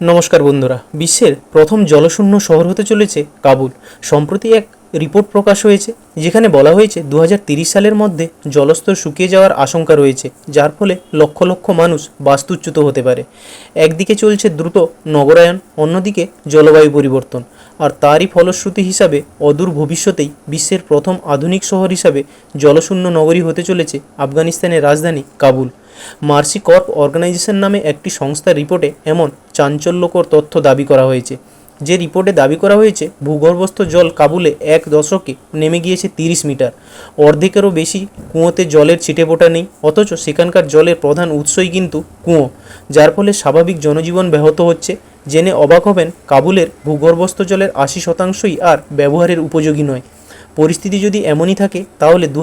নমস্কার বন্ধুরা। বিশ্বের প্রথম জলশূন্য শহর হতে চলেছে কাবুল। সম্প্রতি এক রিপোর্ট প্রকাশ হয়েছে, যেখানে বলা হয়েছে দু সালের মধ্যে জলস্তর শুকিয়ে যাওয়ার আশঙ্কা রয়েছে, যার ফলে লক্ষ লক্ষ মানুষ বাস্তুচ্যুত হতে পারে। একদিকে চলছে দ্রুত নগরায়ন, অন্যদিকে জলবায়ু পরিবর্তন। আর তারই ফলশ্রুতি হিসাবে অদূর ভবিষ্যতেই বিশ্বের প্রথম আধুনিক শহর হিসাবে জলশূন্য নগরী হতে চলেছে আফগানিস্তানের রাজধানী কাবুল। মার্সি কর্প অর্গানাইজেশন নামে একটি সংস্থার রিপোর্টে এমন চাঞ্চল্যকর তথ্য দাবি করা হয়েছে। যে রিপোর্টে দাবি করা হয়েছে, ভূগর্ভস্থ জল কাবুলে এক দশকে নেমে গিয়েছে তিরিশ মিটার। অর্ধেকেরও বেশি কুঁয়োতে জলের ছিটেফোঁটা নেই, অথচ সেখানকার জলের প্রধান উৎসই কিন্তু কুয়ো, যার ফলে স্বাভাবিক জনজীবন ব্যাহত হচ্ছে। জেনে অবাক হবেন, কাবুলের ভূগর্ভস্থ জলের আশি শতাংশই আর ব্যবহারের উপযোগী নয়। পরিস্থিতি যদি এমনই থাকে, তাহলে দু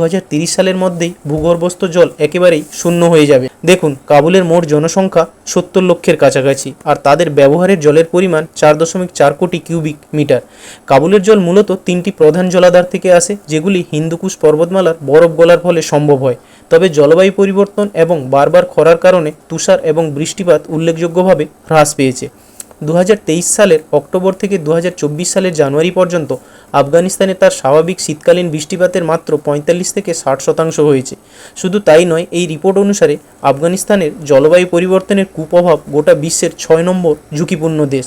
সালের মধ্যেই ভূগর্ভস্থ জল একেবারেই শূন্য হয়ে যাবে। দেখুন, কাবুলের মোট জনসংখ্যা সত্তর লক্ষের কাছাকাছি, আর তাদের ব্যবহারের জলের পরিমাণ চার দশমিক চার কোটি কিউবিক মিটার। কাবুলের জল মূলত তিনটি প্রধান জলাধার থেকে আসে, যেগুলি হিন্দুকুশ পর্বতমালার বরফ গলার ফলে সম্ভব হয়। তবে জলবায়ু পরিবর্তন এবং বারবার খরার কারণে তুষার এবং বৃষ্টিপাত উল্লেখযোগ্যভাবে হ্রাস পেয়েছে। দু হাজার তেইশ সালের অক্টোবর থেকে দু হাজার চব্বিশ সালের জানুয়ারি পর্যন্ত আফগানিস্তানে তার স্বাভাবিক শীতকালীন বৃষ্টিপাতের মাত্র পঁয়তাল্লিশ থেকে ষাট শতাংশ হয়েছে। শুধু তাই নয়, এই রিপোর্ট অনুসারে আফগানিস্তানের জলবায়ু পরিবর্তনের কুপ্রভাব গোটা বিশ্বের ছয় নম্বর ঝুঁকিপূর্ণ দেশ।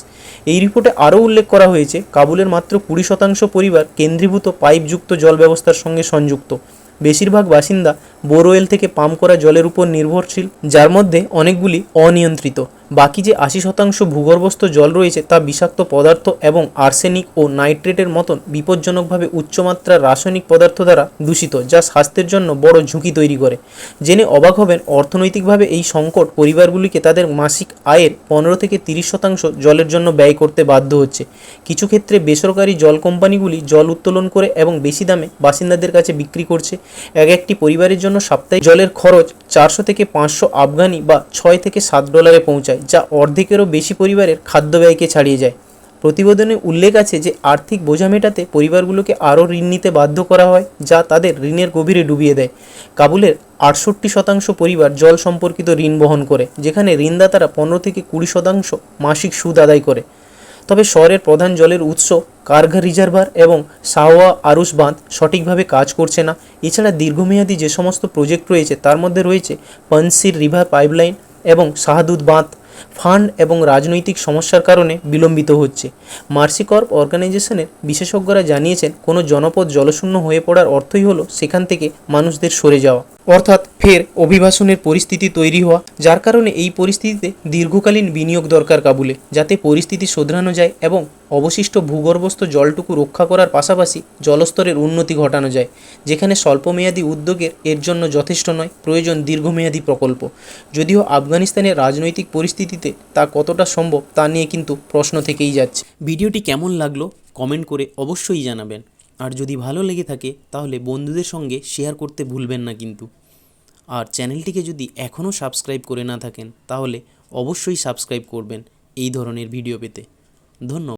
এই রিপোর্টে আরও উল্লেখ করা হয়েছে, কাবুলের মাত্র কুড়ি শতাংশ পরিবার কেন্দ্রীভূত পাইপযুক্ত জল ব্যবস্থার সঙ্গে সংযুক্ত। বেশিরভাগ বাসিন্দা বোরওয়েল থেকে পাম্প করা জলের উপর নির্ভরশীল, যার মধ্যে অনেকগুলি অনিয়ন্ত্রিত। বাকি যে আশি শতাংশ ভূগর্ভস্থ জল রয়েছে তা বিষাক্ত পদার্থ এবং আর্সেনিক ও নাইট্রেটের মতন বিপজ্জনকভাবে উচ্চমাত্রার রাসায়নিক পদার্থ দ্বারা দূষিত, যা স্বাস্থ্যের জন্য বড় ঝুঁকি তৈরি করে। জেনে অবাক হবেন, অর্থনৈতিকভাবে এই সংকট পরিবারগুলিকে তাদের মাসিক আয়ের পনেরো থেকে তিরিশ শতাংশ জলের জন্য ব্যয় করতে বাধ্য হচ্ছে। কিছু ক্ষেত্রে বেসরকারি জল কোম্পানিগুলি জল উত্তোলন করে এবং বেশি দামে বাসিন্দাদের কাছে বিক্রি করছে। এক একটি পরিবারের জন্য সাপ্তাহিক জলের খরচ চারশো থেকে পাঁচশো আফগানি বা ছয় থেকে সাত ডলারে পৌঁছায় যা অর্ধেকেরও বেশি পরিবারের খাদ্য ব্যয়কে ছাড়িয়ে যায়। প্রতিবেদনে উল্লেখ আছে যে, আর্থিক বোঝা মেটাতে পরিবারগুলোকে আরও ঋণ নিতে বাধ্য করা হয়, যা তাদের ঋণের গভীরে ডুবিয়ে দেয়। কাবুলের আটষট্টি শতাংশ পরিবার জল সম্পর্কিত ঋণ বহন করে, যেখানে ঋণদাতারা পনেরো থেকে কুড়ি শতাংশ মাসিক সুদ আদায় করে। তবে শহরের প্রধান জলের উৎস কারঘা রিজার্ভার এবং সাওয়া আরুস বাঁধ সঠিকভাবে কাজ করছে না। এছাড়া দীর্ঘমেয়াদী যে সমস্ত প্রজেক্ট রয়েছে, তার মধ্যে রয়েছে পনসির রিভার পাইপলাইন এবং শাহাদুত বাঁধ। ফান্ড এবং রাজনৈতিক সমস্যার কারণে বিলম্বিত হচ্ছে। মার্সিকর্প অর্গানাইজেশনের বিশেষজ্ঞরা জানিয়েছেন, কোনো জনপদ জলশূন্য হয়ে পড়ার অর্থই হলো সেখান থেকে মানুষদের সরে যাওয়া। অর্থাৎ ফের অভিবাসনের পরিস্থিতি তৈরি হওয়া, যার কারণে এই পরিস্থিতিতে দীর্ঘকালীন বিনিয়োগ দরকার কাবুলে, যাতে পরিস্থিতি শোধরানো যায় এবং অবশিষ্ট ভূগর্ভস্থ জলটুকু রক্ষা করার পাশাপাশি জলস্তরের উন্নতি ঘটানো যায়, যেখানে স্বল্পমেয়াদী উদ্যোগের এর জন্য যথেষ্ট নয়, প্রয়োজন দীর্ঘমেয়াদী প্রকল্প। যদিও আফগানিস্তানের রাজনৈতিক পরিস্থিতিতে তা কতটা সম্ভব তা নিয়ে কিন্তু প্রশ্ন থেকেই যাচ্ছে। ভিডিওটি কেমন লাগল কমেন্ট করে অবশ্যই জানাবেন। আর যদি ভালো লেগে থাকে, তাহলে বন্ধুদের সঙ্গে শেয়ার করতে ভুলবেন না কিন্তু। আর চ্যানেলটিকে যদি এখনও সাবস্ক্রাইব করে না থাকেন, তাহলে অবশ্যই সাবস্ক্রাইব করবেন এই ধরনের ভিডিও পেতে। ধন্যবাদ।